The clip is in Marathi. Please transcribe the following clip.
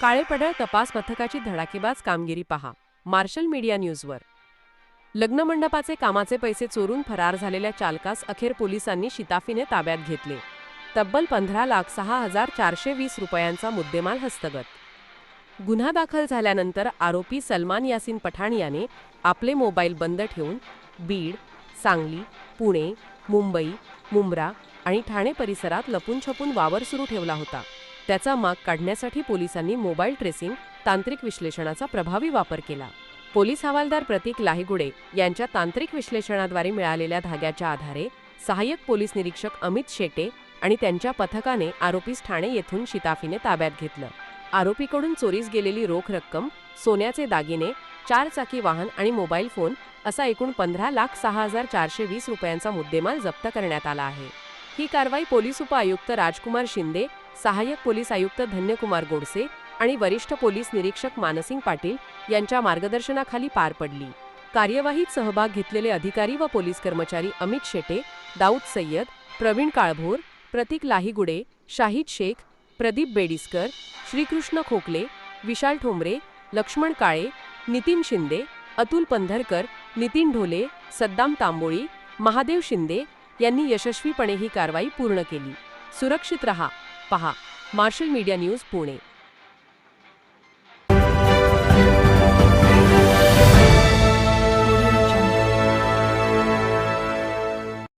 काळेपडळ तपास पथकाची धडाकेबाज कामगिरी पहा. मार्शल मीडिया न्यूजवर. लग्नमंडपाचे कामाचे पैसे चोरून फरार झालेल्या चालकास अखेर पोलिसांनी शिताफीने ताब्यात घेतले. तब्बल पंधरा लाख सहा हजार चारशे वीस रुपयांचा मुद्देमाल हस्तगत. गुन्हा दाखल झाल्यानंतर आरोपी सलमान यासिन पठाण याने आपले मोबाईल बंद ठेवून बीड सांगली पुणे मुंबई मुंब्रा आणि ठाणे परिसरात लपून छपून वावर सुरू ठेवला होता. त्याचा माग काढण्यासाठी पोलिसांनी मोबाईल ट्रेसिंग तांत्रिक विश्लेषणाचा प्रभावी वापर केला. पोलीस हवालदार प्रतीक लाहिगुडे यांच्या तांत्रिक विश्लेषणाद्वारे मिळालेल्या धाग्याच्या आधारे सहाय्यक पोलीस निरीक्षक अमित शेटे आणि त्यांच्या पथकाने आरोपीस ठाणे येथून शिताफीने ताब्यात घेतलं. आरोपीकडून चोरीस गेलेली रोख रक्कम सोन्याचे दागिने चार चाकी वाहन आणि मोबाईल फोन असा एकूण पंधरा लाख सहा हजार चारशे वीस रुपयांचा मुद्देमाल जप्त करण्यात आला आहे. ही कारवाई पोलीस उपआयुक्त राजकुमार शिंदे सहाय्यक पोलीस आयुक्त धन्यकुमार गोडसे आणि वरिष्ठ पोलीस निरीक्षक मानसिंग पाटील यांच्या मार्गदर्शनाखाली पार पडली. कार्यवाहीत सहभाग घेतलेले अधिकारी व पोलीस कर्मचारी अमित शेटे दाऊद सय्यद प्रवीण काळभोर प्रतीक लाहिगुडे शाहिद शेख प्रदीप बेडिस्कर श्रीकृष्ण खोकले विशाल ठोंबरे लक्ष्मण काळे नितीन शिंदे अतुल पंधरकर नितीन ढोले सद्दाम तांबोळी महादेव शिंदे यांनी यशस्वीपणे ही कारवाई पूर्ण केली. सुरक्षित रहा. पहा. Marshal Media news Pune.